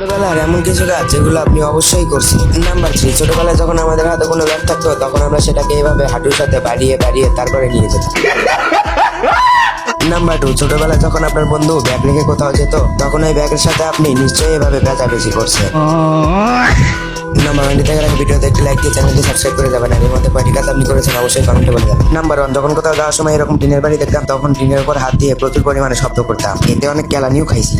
ছোটবেলার এমন কিছু কাজ যেগুলো আপনি অবশ্যই করছেন। নাম্বার থ্রি ছোটবেলায় যখন আমাদের হাতে কোনো ব্যাগ থাকতো, তখন আমরা সেটাকে এভাবে হাঁটুর সাথে বাড়িয়ে বাড়িয়ে তারপরে নিয়ে যেতাম। নাম্বার টু ছোটবেলায় যখন আপনার বন্ধু ব্যাগ রেখে কোথাও যেত, তখন ওই ব্যাগের সাথে আপনি নিশ্চয়ই এভাবে বেচাবেচি করছেন। ভিডিওতে একটি লাইক দিয়ে চ্যানেলটি সাবস্ক্রাইব করে যাবেন। এর মধ্যে কয়টি কাজ আপনি করেছেন, অবশ্যই কমেন্টে বলে যাবেন। নাম্বার ওয়ান যখন কোথাও যাওয়ার সময় এরকম টিনের বাড়ি দেখতাম, তখন টিনের উপর হাত দিয়ে প্রচুর পরিমাণে শব্দ করতাম। এতে অনেক কেলানিও খাইছি।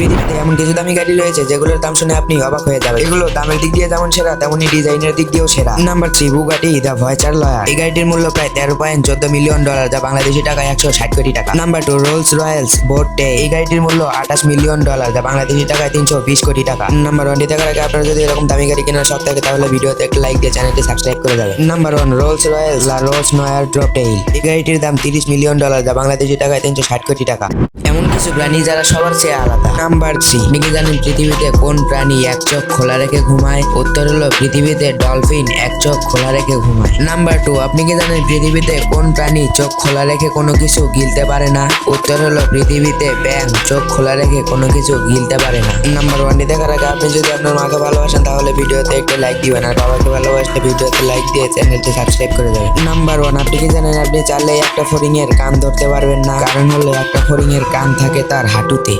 পৃথিবীতে এমন কিছু দামি গাড়ি রয়েছে যেগুলোর দাম শুনে আপনি অবাক হয়ে যাবেন। এগুলো দামের দিক দিয়ে যেমন সেরা, তেমনি ডিজাইনের দিক দিয়েও সেরা। নাম্বার থ্রি, বুগাটি দা ভয়চার লয়ার। এই গাড়িটির মূল্য প্রায় তেরো পয়েন্ট চোদ্দ মিলিয়ন ডলার, যা বাংলাদেশি টাকা একশো ষাট কোটি টাকা। নাম্বার টু, রোলস রয়েলস বোর্ডে এই গাড়িটির মূল্য আঠাশ মিলিয়ন ডলার, যা বাংলাদেশি টাকায় তিনশো বিশ কোটি টাকা। নাম্বার ওয়ান দেখার আগে আপনারা যদি এরকম দামি গাড়ি কেনার শখ থাকে, তাহলে ভিডিওতে একটা লাইক দিয়ে চ্যানেলটি সাবস্ক্রাইব করে যাবেন। Number one, Rolls Royce La Rolls Noire Droptail এই গাড়িটির দাম তিরিশ মিলিয়ন ডলার, যা বাংলাদেশি টাকায় তিনশো ষাট কোটি টাকা। এমন কিছু প্রাণী যারা সবার চেয়ে আলাদা। নাম্বার থ্রি আপনি কি জানেন পৃথিবীতে কোন প্রাণী এক চোখ খোলা রেখে ঘুমায়? উত্তর হলো পৃথিবীতে ডলফিন এক চোখ খোলা রেখে ঘুমায়। নাম্বার টু আপনি কি জানেন পৃথিবীতে কোন প্রাণী চোখ খোলা রেখে কোনো কিছু গিলতে পারে না? উত্তর হলো পৃথিবীতে ব্যাং চোখ খোলা রেখে কোনো কিছু গিলতে পারে না। নাম্বার ওয়ানটি দেখার আগে আপনি যদি আপনার মাকে ভালোবাসেন তাহলে ভিডিওতে একটু লাইক দিবেন। আর বাবাকে ভালোবাসলে ভিডিওতে লাইক দিয়ে চ্যানেলটি সাবস্ক্রাইব করে দেবেন। নাম্বার ওয়ান আপনি কি জানেন আপনি চাইলে একটা ফরিং এর কান ধরতে পারবেন না? কারণ হলো একটা ফরিং এর কান থাকে তার হাঁটুতে।